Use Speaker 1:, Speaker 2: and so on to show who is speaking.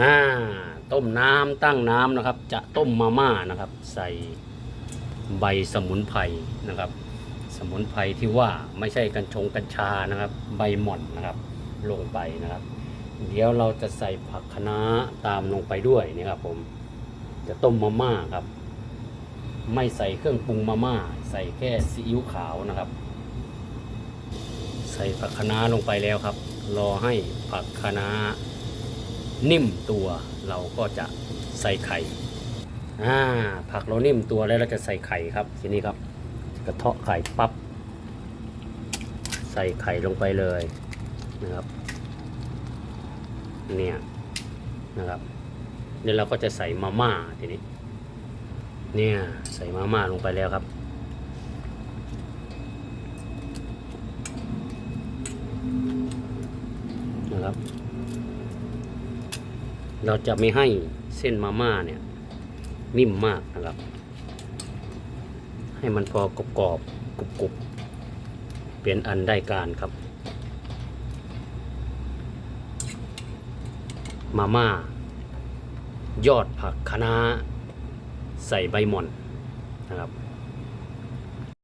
Speaker 1: อ่าต้มน้ำตั้งน้ำนะครับ จะต้มมาม่านะครับ ใส่ใบสมุนไพรนะครับ สมุนไพรที่ว่าไม่ใช่กัญชงกัญชานะครับ ใบหม่อนนะครับ ลงไปนะครับ เดี๋ยวเราจะใส่ผักคะน้าตามลงไปด้วยนี่ครับผมจะต้มมาม่าครับ ไม่ใส่เครื่องปรุงมาม่า ใส่แค่ซีอิ๊วขาวนะครับ ใส่ผักคะน้าลงไปแล้วครับ รอให้ผักคะน้า นิ่มตัวเราก็จะใส่ไข่อ่าผักเรานิ่มตัวแล้วเราจะใส่ไข่ครับทีนี้ครับกระเทาะไข่ปั๊บใส่ไข่ลงไปเลยนะครับเนี่ยนะครับเดี๋ยวเราก็จะใส่มาม่าทีนี้เนี่ยใส่มาม่าลงไปแล้วครับนะครับ เราจะไม่ให้เส้นมาม่าเนี่ย นิ่มมากนะครับ ให้มันพอกรอบกรอบกรุบกรุบเป็นอันได้การครับ มาม่า ยอดผักคะน้าใส่ใบหม่อนนะครับ